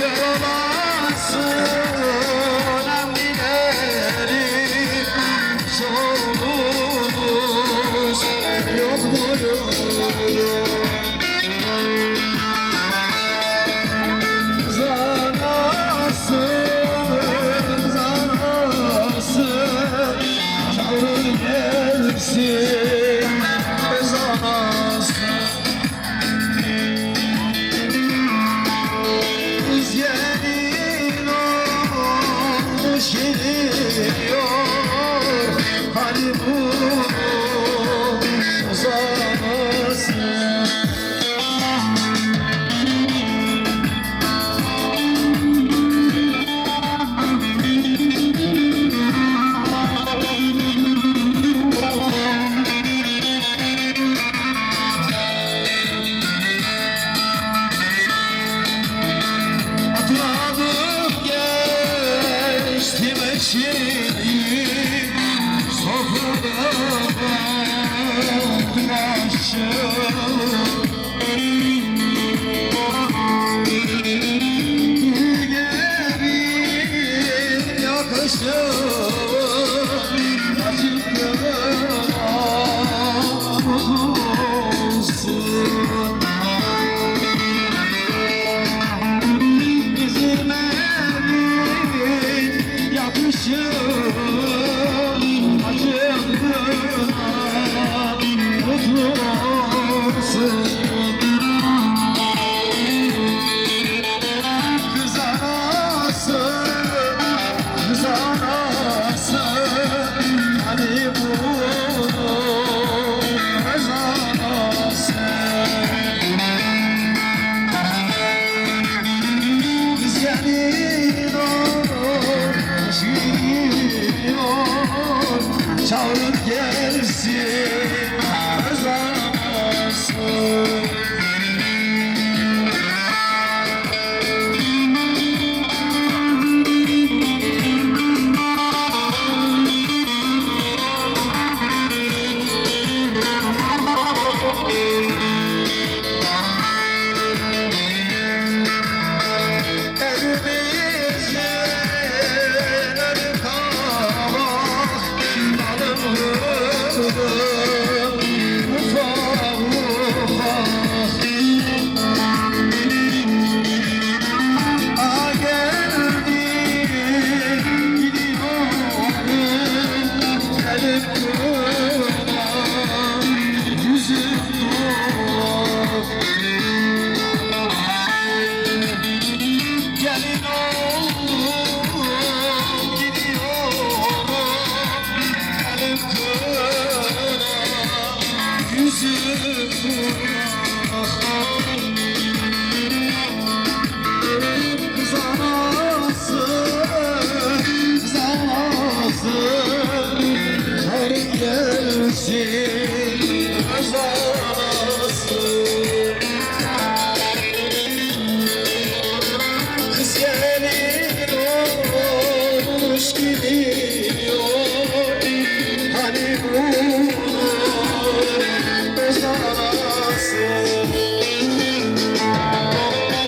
kör olasın Amilerim solumuz yok buyurun Zanasın, zanasın Çağır gelsin kış geliyor Hani bu eşiği Sofrada aşağı Gülgerin yakışır Acıklarına gelsin yüzüm